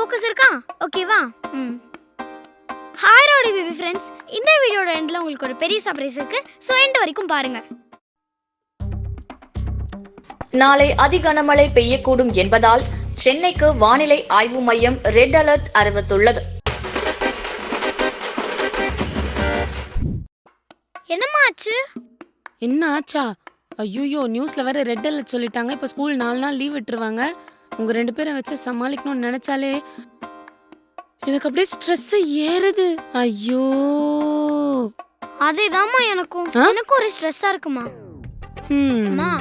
Focus இருக்கா? ஓகேவா ம். ஹாய் ரோடி பேபி ஃப்ரெண்ட்ஸ் இந்த வீடியோட எண்டில் உங்களுக்கு ஒரு பெரிய சர்ப்ரைஸ் இருக்கு. ஸோ எண்ட் வரைக்கும் பாருங்க. நாளை அதி கனமழை பெய்யக்கூடும் என்பதால் சென்னைக்கு வானிலை ஆய்வு மையம் ரெட் அலர்ட் அறிவித்துள்ளது. என்னம்மா ஆச்சு? என்ன ஆச்சா? ஐயோயோ நியூஸ்ல வேற ரெட் அலர்ட் சொல்லிட்டாங்க. இப்போ ஸ்கூல் நாலு நாள் லீவ் விட்டுருவாங்க. உங்க ரெண்டு பேரை வச்சு சமாளிக்கணும்னு நினைச்சாலே எனக்கு அப்படியே ஸ்ட்ரெஸ் ஏறுது. ஐயோ. அதேதாம்மா எனக்கும்? எனக்கும் ஒரு ஸ்ட்ரெஸ்ஸாக இருக்குமா. அம்மா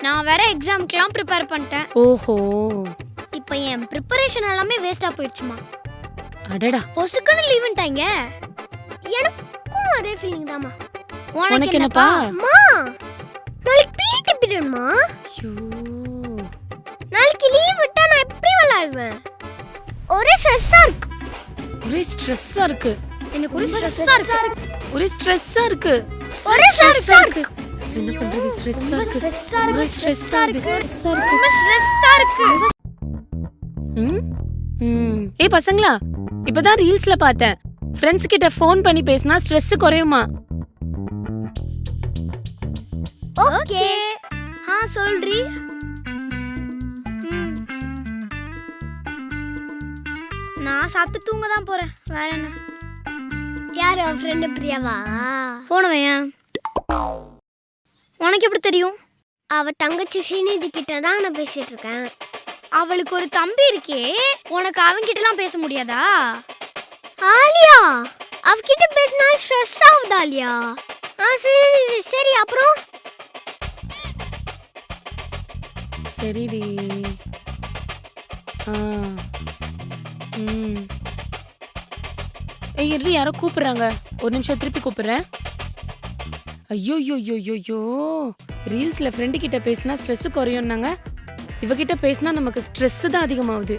நான் வேற எக்ஸாம்க்குலாம் ப்ரிப்பேர் பண்ணிட்டேன். ஓஹோ. இப்போ என் ப்ரிப்பரேஷன் எல்லாமே வேஸ்ட்டாக போயிடுச்சுமா? அடடா. பொசுக்குன்னு லீவுன்ட்டாங்க எனக்கும் அதே ஃபீலிங் தாம்மா. உனக்கு என்னப்பா? அம்மா நாளைக்கு பிடி பீரியட்மா ஐயோ. விளையாடுவேன் ஒரே ஸ்ட்ரெஸ்ஸா இருக்கு. ஒரே ஸ்ட்ரெஸ்ஸா இருக்கு. எனக்கு ஒரு ஸ்ட்ரெஸ்ஸா இருக்கு. ஒரே ஸ்ட்ரெஸ்ஸா இருக்கு. ஒரே ஸ்ட்ரெஸ்ஸா இருக்கு. என்ன பண்றது? ஸ்ட்ரெஸ்ஸா இருக்கு. ஒரே ஸ்ட்ரெஸ்ஸா இருக்கு ஸ்ட்ரெஸ்ஸா இருக்கு. ரொம்ப ஸ்ட்ரெஸ்ஸா இருக்கு. ம்? ம். ஏய் பசங்களா இப்பதான் ரீல்ஸ்ல பார்த்தேன். ஃப்ரெண்ட்ஸ் கிட்ட ஃபோன் பண்ணி பேசினா ஸ்ட்ரெஸ் குறையுமா? ஓகே. ஆ சொல்றி. நான் சாப்பிட்டு தூங்க தான் போறேன். வேற என்ன? யார் அவன் ஃப்ரெண்டு பிரியாவா? போனவன் உனக்கு எப்படி தெரியும்? அவ தங்கச்சி ஸ்ரீநிதி கிட்ட தான் நான் பேசிட்டு இருக்கேன். அவளுக்கு ஒரு தம்பி இருக்கே. உனக்கு அவன்கிட்டலாம் பேச முடியாதா? ஆலியா! அவகிட்ட பேசினா ஸ்ட்ரெஸ் ஆகுதா ஆலியா. ஆ சரி சரி அப்புறம்? சரிடி. ஆ. ம். ஏய் இருடி யாரோ கூப்பிடுறாங்க. ஒரு நிமிஷம் திருப்பி கூப்பிடுறேன். ஐயோ ஐயோ ஐயோ ஐயோ, ஐயோ ரீல்ஸ்ல ஃப்ரெண்டு கிட்ட பேசினா ஸ்ட்ரெஸ் குறையும்னாங்க. இவகிட்ட பேசினா நமக்கு ஸ்ட்ரெஸ் தான் அதிகமாகுது.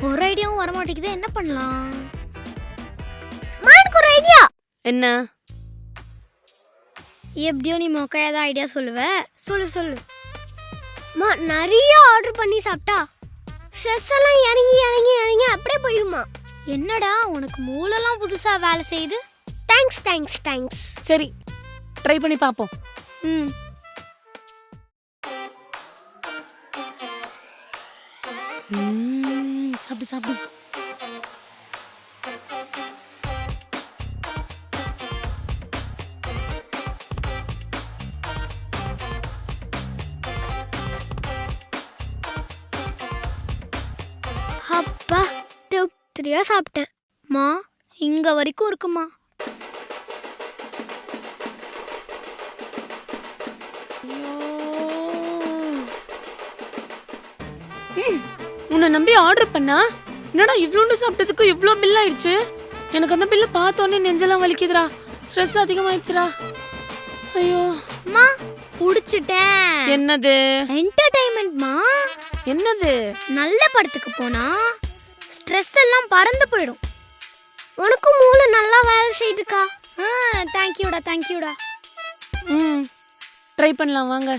ஒரு ஐடியாவும் வர மாட்டேங்குது என்ன பண்ணலாம்? ஒரு ஐடியா. என்ன? எப்படியோ நீ மொக்கையா தான் ஐடியா சொல்லுவ. சொல்லு சொல்லு. மா நிறைய ஆர்டர் பண்ணி சாப்பிட்டா. ஸ்ட்ரெஸ் எல்லாம் இறங்கி இறங்கி இறங்கி அப்படியே போயிருமா. என்னடா உனக்கு மூளெல்லாம் புதுசா வேலை செய்யுது? தேங்க்ஸ் தேங்க்ஸ் தேங்க்ஸ் சரி ட்ரை பண்ணி பார்ப்போம் ம். ம், சாப்பிடு சாப்பிடு. அப்பா திருப்தியா சாப்பிட்டேன் மா இங்க வரைக்கும் இருக்குமா? உன்னை நம்பி ஆர்டர் பண்ணா? என்னடா இவ்வளோண்டு சாப்பிட்டதுக்கு இவ்வளோ பில் ஆயிடுச்சு? எனக்கு அந்த பில்லை பார்த்தோன்னே நெஞ்செல்லாம் வலிக்குதுடா. ஸ்ட்ரெஸ் அதிகமாயிடுச்சுடா. ஐயோ. மா புடிச்சிட்டேன். என்னது? என்டர்டைன்மெண்ட்மா என்னது? நல்ல படத்துக்கு போனா ஸ்ட்ரெஸ் எல்லாம் பறந்து போயிடும். உனக்கும் மூளை நல்லா வேலை செய்யுதுக்கா ஆ தேங்க்யூடா தேங்க்யூடா ம் ட்ரை பண்ணலாம் வாங்க.